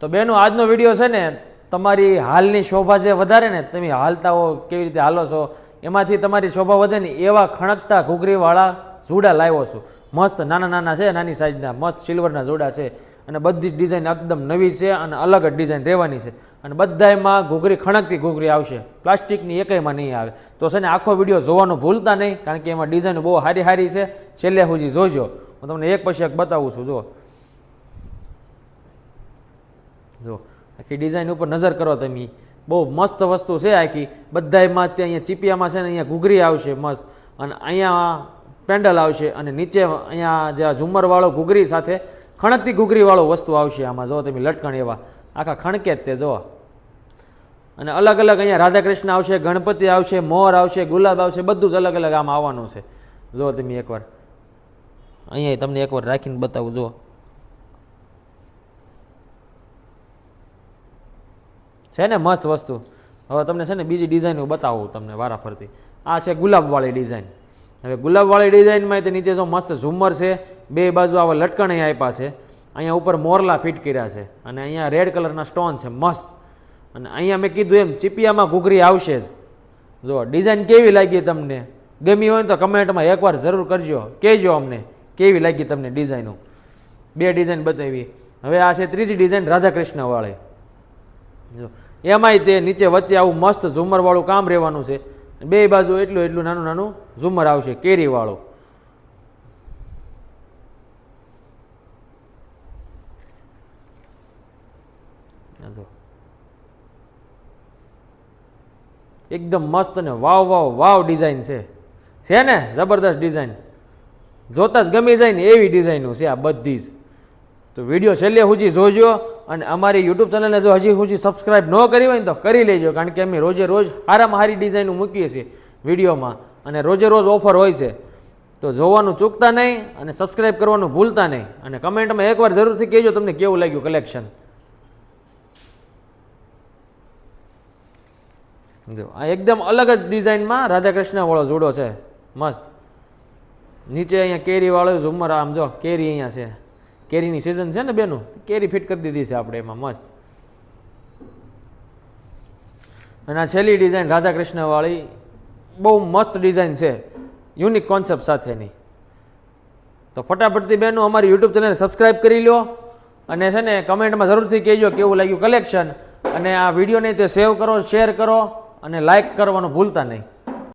તો બેનો, આજનો વીડિયો છે ને, તમારી હાલની શોભા જે વધારે ને, તમે હાલતા હો કેવી રીતે હાલો છો, એમાંથી તમારી શોભા વધે ને, એવા ખણકતા ઘૂઘરીવાળા જોડા લાવ્યો છું. મસ્ત નાના નાના છે, નાની સાઇઝના મસ્ત સિલ્વરના જોડા છે. અને બધી જ ડિઝાઇન એકદમ નવી છે અને અલગ જ ડિઝાઇન રહેવાની છે. અને બધામાં ઘૂઘરી, ખણકતી ઘૂઘરી આવશે. પ્લાસ્ટિકની એકયમાં નહીં આવે. તો છે ને, આખો વીડિયો જોવાનું ભૂલતા નહીં, કારણ કે એમાં ડિઝાઇન બહુ સારી સારી છે. છેલ્લે સુધી જોજો. હું તમને એક પછી એક બતાવું છું જો જો, આખી ડિઝાઇન ઉપર નજર કરો તમે. બહુ મસ્ત વસ્તુ છે આખી. બધાયમાં ત્યાં અહીંયા ચીપિયામાં છે ને અહીંયા ઘૂઘરી આવશે મસ્ત. અને અહીંયા પેન્ડલ આવશે અને નીચે અહીંયા જે આ ઝુમ્મરવાળો ઘૂઘરી સાથે ખણકતી ઘૂઘરીવાળો વસ્તુ આવશે આમાં. જો તમે લટકણ એવા. આખા ખણકે જ તે, જો. અને અલગ અલગ અહીંયા રાધાકૃષ્ણ આવશે, ગણપતિ આવશે, મોર આવશે, ગુલાબ આવશે, બધું જ અલગ અલગ આમાં આવવાનું છે. જો તમે એકવાર. અહીંયા તમને એકવાર રાખીને બતાવું, જો. છે ને મસ્ત વસ્તુ. હવે તમને છે ને બીજી ડિઝાઇન બતાવું તમને વારાફરતી. આ છે ગુલાબવાળી ડિઝાઇન હવે ગુલાબવાળી ડિઝાઇનમાં તે નીચે જો મસ્ત ઝુમર છે, બે બાજુ આવા લટકણ આપ્યા છે. અહીંયા ઉપર મોરલા ફિટ કર્યા છે અને અહીંયા રેડ કલરના સ્ટોન છે, મસ્ત. અને અહીંયા મેં કીધું એમ, ચીપિયામાં ઘૂઘરી આવશે જ. જો ડિઝાઇન કેવી લાગી તમને? ગમી હોય તો કમેન્ટમાં એકવાર જરૂર કરજો. કહેજો અમને, કેવી લાગી તમને ડિઝાઇનો બે ડિઝાઇન બતાવી. હવે આ છે ત્રીજી ડિઝાઇન રાધાકૃષ્ણવાળી જો, એમાંય તે નીચે વચ્ચે આવું મસ્ત ઝુમરવાળું કામ રહેવાનું છે. બે બાજુ એટલું એટલું નાનું નાનું ઝુમર આવશે, કેરીવાળું. એકદમ મસ્ત ને વાવ વાવ વાવ ડિઝાઇન છે. છે ને? જબરદસ્ત ડિઝાઇન. જોતા જ ગમી જાય ને એવી ડિઝાઇનો છે આ બધી જ. તો વીડિયો છેલ્લે સુધી જોજો અને અમારી યુટ્યુબ ચેનલને જો હજી સુધી સબસ્ક્રાઈબ ન કરી હોય ને તો કરી લેજો, કારણ કે અમે રોજે રોજ સારામાં સારી ડિઝાઇન મૂકીએ છીએ વિડીયોમાં. અને રોજે રોજ ઓફર હોય છે. તો જોવાનું ચૂકતા નહીં અને સબસ્ક્રાઈબ કરવાનું ભૂલતા નહીં. અને કમેન્ટમાં એકવાર જરૂરથી કહેજો તમને કેવું લાગ્યું કલેક્શન જો, આ એકદમ અલગ જ ડિઝાઇનમાં રાધાકૃષ્ણવાળો જોડો છે. મસ્ત. નીચે અહીંયા કેરીવાળો ઝુમર આમ જો, કેરી અહીંયા છે. કેરીની સિઝન છે ને બેનું? કેરી ફિટ કરી દીધી છે આપણે એમાં, મસ્ત. અને આ છેલ્લી ડિઝાઇન રાધાકૃષ્ણવાળી બહુ મસ્ત ડિઝાઇન છે. યુનિક કોન્સેપ્ટ સાથેની. તો ફટાફટથી બેનો અમારી યુટ્યુબ ચેનલ સબસ્ક્રાઇબ કરી લો અને છે ને કમેન્ટમાં જરૂરથી કહેજો કેવું લાગ્યું કલેક્શન અને આ વિડીયોને તે સેવ કરો શેર કરો અને લાઇક કરવાનું ભૂલતા નહીં.